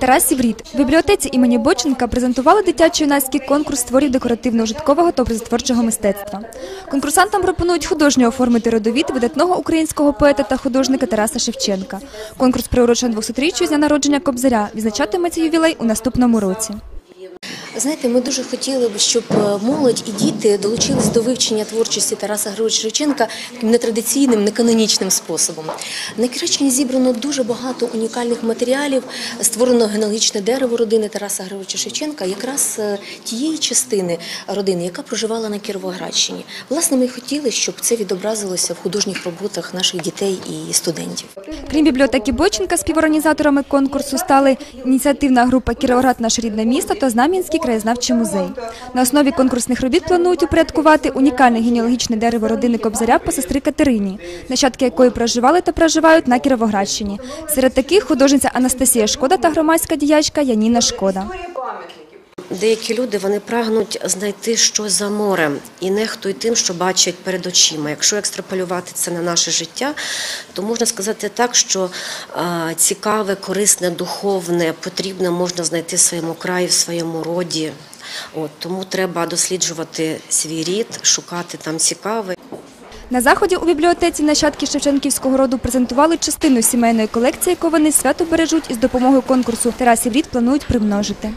Тарасів Рід в бібліотеці імені Боченка презентували дитячо-юнацький конкурс творів декоративно-ужиткового та образотворчого мистецтва. Конкурсантам пропонують художньо оформити родовід видатного українського поета та художника Тараса Шевченка. Конкурс приурочений 200-річчю з дня народження Кобзаря. Відзначатиметься ювілей у наступному році. Знаєте, ми дуже хотіли б, щоб е, молодь і діти долучились до вивчення творчості Тараса Григоровича Шевченка таким нетрадиційним, неканонічним способом. На Кіреччині зібрано дуже багато унікальних матеріалів, створено генеалогічне дерево родини Тараса Григоровича Шевченка, якраз е, тієї частини родини, яка проживала на Кіровоградщині. Власне, ми хотіли, щоб це відобразилося в художніх роботах наших дітей і студентів. Крім бібліотеки Боченка, співорганізаторами конкурсу стали ініціативна група Кіровоград наше рідне місто та Знам'янський краєзнавчий музей. На основі конкурсних робіт планують упорядкувати унікальне генеалогічне дерево родини Кобзаря по сестри Катерині, нащадки якої проживали та проживають на Кіровоградщині. Серед таких художниця Анастасія Шкода та громадська діячка Яніна Шкода. Деякі люди вони прагнуть знайти щось за морем і нехтують тим, що бачать перед очима. Якщо екстраполювати це на наше життя, то можна сказати так, що цікаве, корисне, духовне, потрібне можна знайти в своєму краї, в своєму роді. От тому треба досліджувати свій рід, шукати там цікаве. На заході у бібліотеці нащадки Шевченківського роду презентували частину сімейної колекції, яку вони свято бережуть і з допомогою конкурсу Тарасів Рід планують примножити.